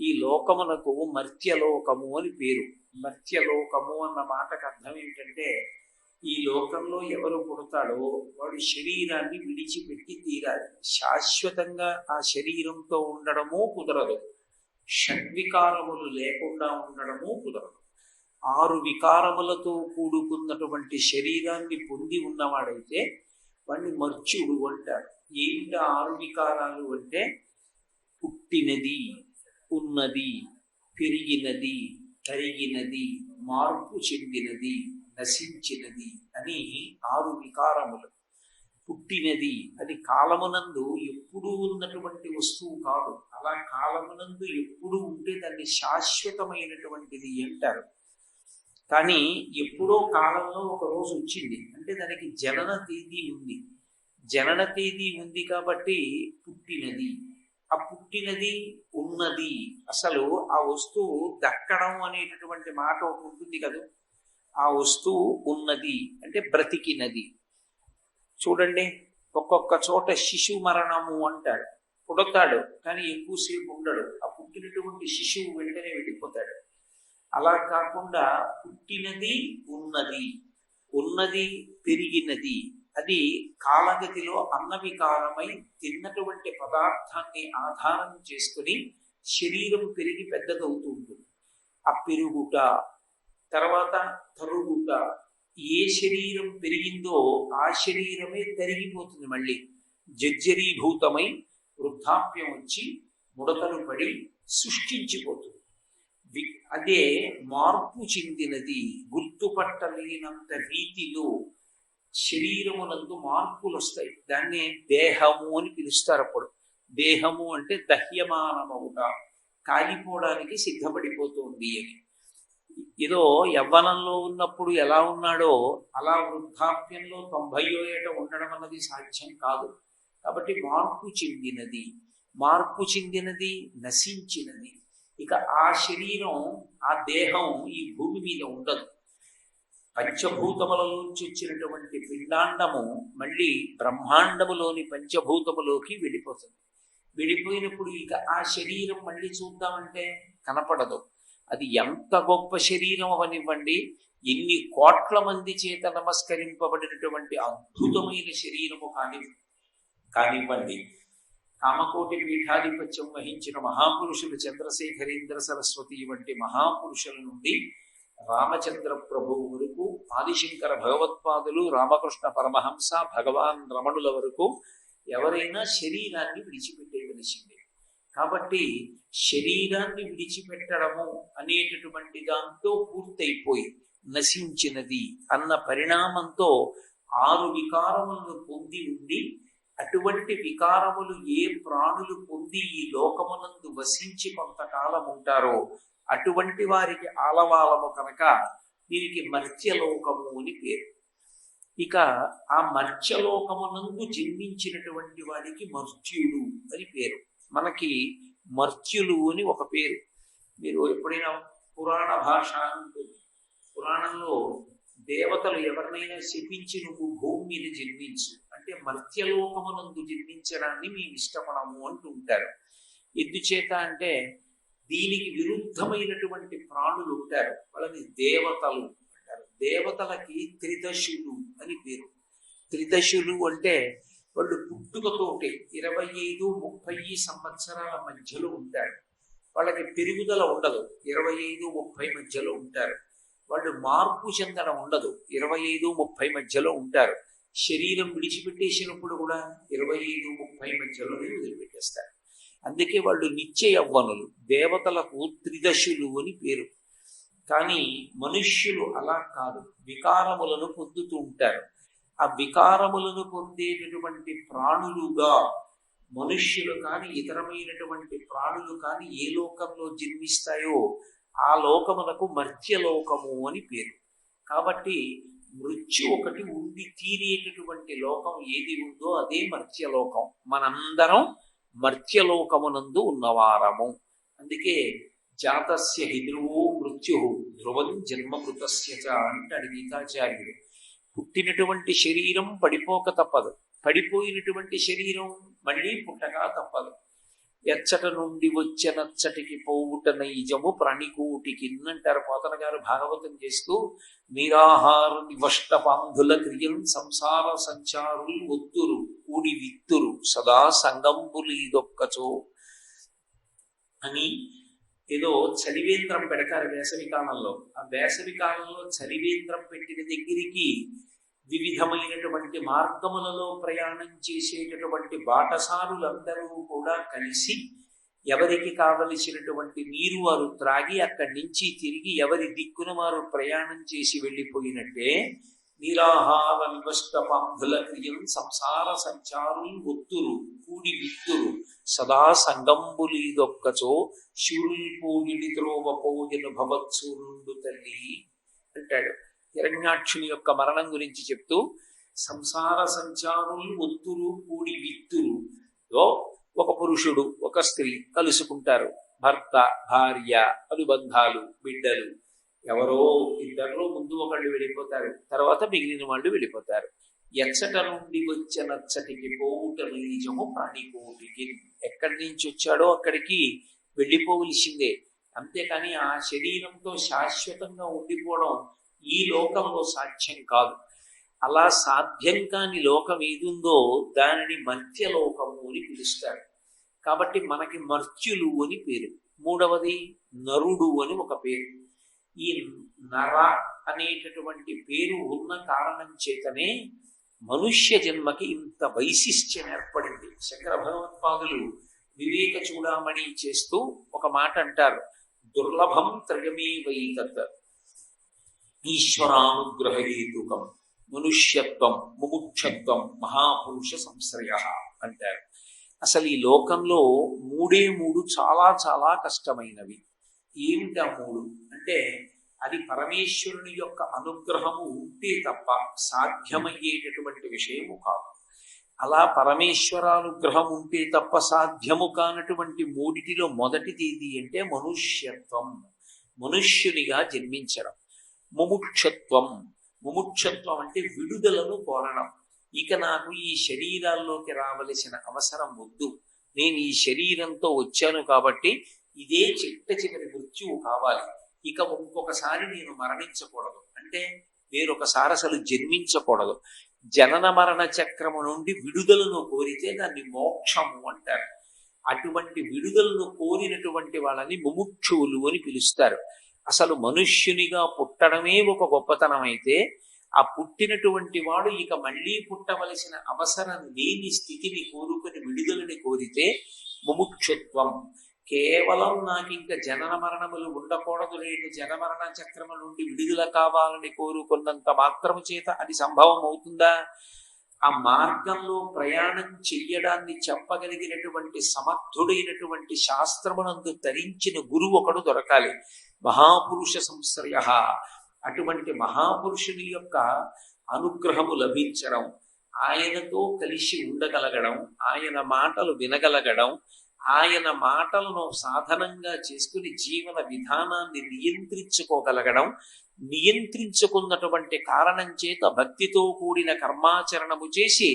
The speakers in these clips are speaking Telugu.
ఈ లోకమునకు మర్త్యలోకము అని పేరు. మర్త్యలోకము అన్న మాటకు అర్థం ఏంటంటే ఈ లోకంలో ఎవరు పుడతాడో వాడు శరీరాన్ని విడిచిపెట్టి తీరాలి. శాశ్వతంగా ఆ శరీరంతో ఉండడము కుదరదు. షడ్వికారములు లేకుండా ఉండడము కుదరదు. ఆరు వికారములతో కూడుకున్నటువంటి శరీరాన్ని పొంది ఉన్నవాడైతే వాడిని మర్చుడు అంటారు. ఏమిటి ఆరు వికారాలు అంటే పుట్టినది? ఉన్నది పెరిగినది కరిగినది మార్పు చెందినది నశించినది అని ఆరు వికారములు. పుట్టినది అది కాలమునందు ఎప్పుడూ ఉన్నటువంటి వస్తువు కాదు. అలా కాలమునందు ఎప్పుడూ ఉంటే దాన్ని శాశ్వతమైనటువంటిది అంటారు. కానీ ఎప్పుడో కాలంలో ఒక రోజు వచ్చింది. అంటే దానికి జనన తేదీ ఉంది. జనన తేదీ ఉంది కాబట్టి పుట్టినది. ఆ పుట్టినది ఉన్నది. అసలు ఆ వస్తువు దక్కడం అనేటటువంటి మాట ఒకటి ఉంటుంది కదా. ఆ వస్తువు ఉన్నది అంటే బ్రతికినది. చూడండి ఒక్కొక్క చోట శిశు మరణము అంటాడు. పుడతాడు కానీ ఎక్కువసేపు ఉండడు. ఆ పుట్టినటువంటి శిశువు వెంటనే వెళ్ళిపోతాడు. అలా కాకుండా పుట్టినది ఉన్నది. ఉన్నది పెరిగినది. అది కాలగతిలో అన్నవికారమై తిన్నటువంటి పదార్థాన్ని ఆధారం చేసుకుని శరీరం పెరిగి పెద్దదవుతూ ఉంటుంది. ఆ పెరుగుట తర్వాత తరుగుట ఏ శరీరం పెరిగిందో ఆ శరీరమే తరిగిపోతుంది మళ్ళీ. జర్జరీభూతమై వృద్ధాప్యం వచ్చి ముడతలు పడి సృష్టించిపోతుంది అదే మార్పు చెందినది గుర్తుపట్టలేనంత రీతిలో శరీరమునందు మార్పులు వస్తాయి దాన్ని దేహము అని పిలుస్తారు అప్పుడు. దేహము అంటే దహ్యమానమవుట. కాలిపోవడానికి సిద్ధపడిపోతుంది అని. ఏదో యవ్వనంలో ఉన్నప్పుడు ఎలా ఉన్నాడో అలా వృద్ధాప్యంలో తొంభయో ఏట ఉండడం అన్నది సాధ్యం కాదు. కాబట్టి మార్పు చెందినది. మార్పు చెందినది నశించినది. ఇక ఆ శరీరం ఆ దేహం ఈ భూమి మీద ఉండదు. పంచభూతములలోంచి వచ్చినటువంటి పిండాండము మళ్ళీ బ్రహ్మాండములోని పంచభూతములోకి వెళ్ళిపోతుంది. వెళ్ళిపోయినప్పుడు ఇక ఆ శరీరం మళ్ళీ చూద్దామంటే కనపడదు. అది ఎంత గొప్ప శరీరం అవనివ్వండి ఎన్ని కోట్ల మంది చేత నమస్కరింపబడినటువంటి అద్భుతమైన శరీరము కాని కానివ్వండి. కామకోటి పీఠాధిపత్యం వహించిన మహాపురుషులు చంద్రశేఖరేంద్ర సరస్వతి వంటి మహాపురుషుల నుండి రామచంద్ర ప్రభువు ఆదిశంకర భగవత్పాదులు రామకృష్ణ పరమహంస భగవాన్ రమణుల వరకు ఎవరైనా శరీరాన్ని విడిచిపెట్టేయవలసిందే. కాబట్టి శరీరాన్ని విడిచిపెట్టడము అనేటటువంటి దాంతో పూర్తయిపోయి నశించినది అన్న పరిణామంతో ఆరు వికారములను పొంది ఉండి అటువంటి వికారములు ఏ ప్రాణులు పొంది ఈ లోకమునందు వసించి కొంతకాలం ఉంటారో అటువంటి వారికి ఆలవాలము కనుక దీనికి మర్త్యలోకము అని పేరు. ఇక ఆ మర్త్యలోకమునందు జన్మించినటువంటి వాడికి మర్త్యుడు అని పేరు. మనకి మర్త్యులు అని ఒక పేరు. మీరు ఎప్పుడైనా పురాణ భాష ఉంటుంది పురాణంలో దేవతలు ఎవరినైనా శపించి నువ్వు భూమి మీద జన్మించు. అంటే మర్త్యలోకమునందు జన్మించడాన్ని మేము ఇష్టపడము అంటూ ఉంటారు. ఎందుచేత అంటే దీనికి విరుద్ధమైనటువంటి ప్రాణులు ఉంటారు. వాళ్ళని దేవతలు అంటారు. దేవతలకి త్రిదశులు అని పేరు. త్రిదశులు అంటే వాళ్ళు పుట్టుకతోటి ఇరవై ఐదు ముప్పై సంవత్సరాల మధ్యలో ఉంటారు. వాళ్ళకి పెరుగుదల ఉండదు. ఇరవై ఐదు ముప్పై మధ్యలో ఉంటారు. వాళ్ళు మార్పు చెందడం ఉండదు. ఇరవై ఐదు ముప్పై మధ్యలో ఉంటారు. శరీరం విడిచిపెట్టేసినప్పుడు కూడా ఇరవై ఐదు ముప్పై మధ్యలోనే వదిలిపెట్టేస్తారు. అందుకే వాళ్ళు నిత్య యవ్వనులు దేవతలకు త్రిదశులు అని పేరు. కానీ మనుష్యులు అలా కాదు. వికారములను పొందుతూ ఉంటారు. ఆ వికారములను పొందేటటువంటి ప్రాణులుగా మనుష్యులు కానీ ఇతరమైనటువంటి ప్రాణులు కానీ ఏ లోకంలో జన్మిస్తాయో ఆ లోకమునకు మర్త్యలోకము అని పేరు. కాబట్టి మృత్యు ఒకటి ఉండి తీరేటటువంటి లోకం ఏది ఉందో అదే మర్త్యలోకం. మనందరం మర్త్యలోకమునందు ఉన్నవారము. అందుకే జాతస్య హి మృత్యు ధ్రువం జన్మమృతస్య చ అంటాడు గీతాచార్యుడు. పుట్టినటువంటి శరీరం పడిపోక తప్పదు. పడిపోయినటువంటి శరీరం మళ్ళీ పుట్టక తప్పదు. ఎచ్చట నుండి వచ్చే నచ్చటికి పోవుట నైజము ప్రణికూటికి అంటారు పోతన గారు భాగవతం చేస్తూ నిరాహార నివష్టపాంధుల క్రియలు క్రియం సంసార సంచారులు ఒత్తురు. కూడి విత్తురు సదా సంగంబులీదొక్కచో అని ఏదో చలివేంద్రం పెడతారు వేసవి కాలంలో ఆ వేసవి కాలంలో చలివేంద్రం పెట్టిన దగ్గరికి వివిధమైనటువంటి మార్గములలో ప్రయాణం చేసేటటువంటి బాటసారులందరూ కూడా కలిసి ఎవరికి కావలసినటువంటి నీరు వారు త్రాగి అక్కడి నుంచి తిరిగి ఎవరి దిక్కున వారు ప్రయాణం చేసి వెళ్ళిపోయినట్టే నిరాహార వివష్ట క్రియం సంసార సంచారులు ఒత్తురు కూడి విత్తురు సదా సంగంబులీదొక్కచో శూల్పూగిడి త్రోవ పోగిన భవత్సూరుండు తల్లి అంటాడు. హిరణ్యాక్షుని యొక్క మరణం గురించి చెప్తూ సంసార సంచారులు ఒత్తురు కూడి విత్తురు ఒక పురుషుడు ఒక స్త్రీ కలుసుకుంటారు. భర్త భార్య అనుబంధాలు బిడ్డలు. ఎవరో ఇద్దరు ముందు ఒకళ్ళు వెళ్ళిపోతారు. తర్వాత మిగిలిన వాళ్ళు వెళ్ళిపోతారు. ఎచ్చట నుండి వచ్చినచ్చటికి పోవుట నిజము ప్రాణికోటికి. ఎక్కడి నుంచి వచ్చాడో అక్కడికి వెళ్ళిపోవలసిందే. అంతేకాని ఆ శరీరంతో శాశ్వతంగా ఉండిపోవడం ఈ లోకంలో సాధ్యం కాదు. అలా సాధ్యం కాని లోకం ఏదుందో దానిని మర్త్యలోకము అని పిలుస్తారు. కాబట్టి మనకి మర్త్యులు అని పేరు. మూడవది నరుడు అని ఒక పేరు. ఈ నర అనేటటువంటి పేరు ఉన్న కారణం చేతనే మనుష్య జన్మకి ఇంత వైశిష్ట్యం ఏర్పడింది. శంకర భగవత్పాదులు వివేక చూడామణి చేస్తూ ఒక మాట అంటారు. దుర్లభం త్రయమే వైతత్ ఈశ్వరానుగ్రహేతుకం మనుష్యత్వం ముముక్షత్వం మహాపురుష సంశ్రయ అంటారు. అసలు ఈ లోకంలో మూడే మూడు చాలా చాలా కష్టమైనవి. ఏమిటి ఆ మూడు? అంటే అది పరమేశ్వరుని యొక్క అనుగ్రహము ఉంటే తప్ప సాధ్యమయ్యేటటువంటి విషయము కాదు. అలా పరమేశ్వరానుగ్రహం ఉంటే తప్ప సాధ్యము కానటువంటి మూడిటిలో మొదటిది ఏది అంటే మనుష్యత్వం. మనుష్యునిగా జన్మించడం. ముముక్షత్వం. ముముక్షత్వం అంటే విడుదలను కోరడం. ఇక నాకు ఈ శరీరాల్లోకి రావలసిన అవసరం వద్దు. నేను ఈ శరీరంతో వచ్చాను కాబట్టి ఇదే చిట్ట చివరి మృత్యువు కావాలి. ఇక ఇంకొకసారి నేను మరణించకూడదు. అంటే వేరొకసారి అసలు జన్మించకూడదు. జనన మరణ చక్రము నుండి విడుదలను కోరితే దాన్ని మోక్షము అంటారు. అటువంటి విడుదలను కోరినటువంటి వాళ్ళని ముముక్షువులు అని పిలుస్తారు. అసలు మనుష్యునిగా పుట్టడమే ఒక గొప్పతనం అయితే ఆ పుట్టినటువంటి వాడు ఇక మళ్ళీ పుట్టవలసిన అవసరం లేని స్థితిని కోరుకుని విడుదలని కోరితే ముముక్షత్వం. కేవలం నాకు ఇంకా జనన మరణములు ఉండకూడదు. లేని జనమరణ చక్రము నుండి విడుదల కావాలని కోరుకున్నంత మాత్రము చేత అది సంభవం అవుతుందా ఆ మార్గంలో ప్రయాణం చెయ్యడాన్ని చెప్పగలిగినటువంటి సమర్థుడైనటువంటి శాస్త్రమునందు ధరించిన గురువు ఒకడు దొరకాలి. మహాపురుష సంశ్రయ. అటువంటి మహాపురుషుని యొక్క అనుగ్రహము లభించడం ఆయనతో కలిసి ఉండగలగడం ఆయన మాటలు వినగలగడం ఆయన మాటలను సాధనంగా చేసుకుని జీవన విధానాన్ని నియంత్రించుకోగలగడం నియంత్రించుకున్నటువంటి కారణం చేత భక్తితో కూడిన కర్మాచరణము చేసి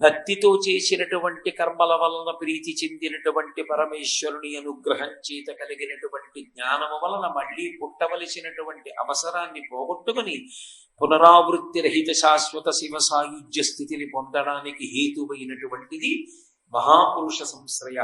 భక్తితో చేసినటువంటి కర్మల వలన ప్రీతి చెందినటువంటి పరమేశ్వరుని అనుగ్రహం చేత కలిగినటువంటి జ్ఞానము వలన మళ్ళీ పుట్టవలసినటువంటి అవసరాన్ని పోగొట్టుకుని పునరావృత్తి రహిత శాశ్వత శివ సాయుధ్య స్థితిని పొందడానికి హేతువైనటువంటిది మహాపురుష సంశ్రయ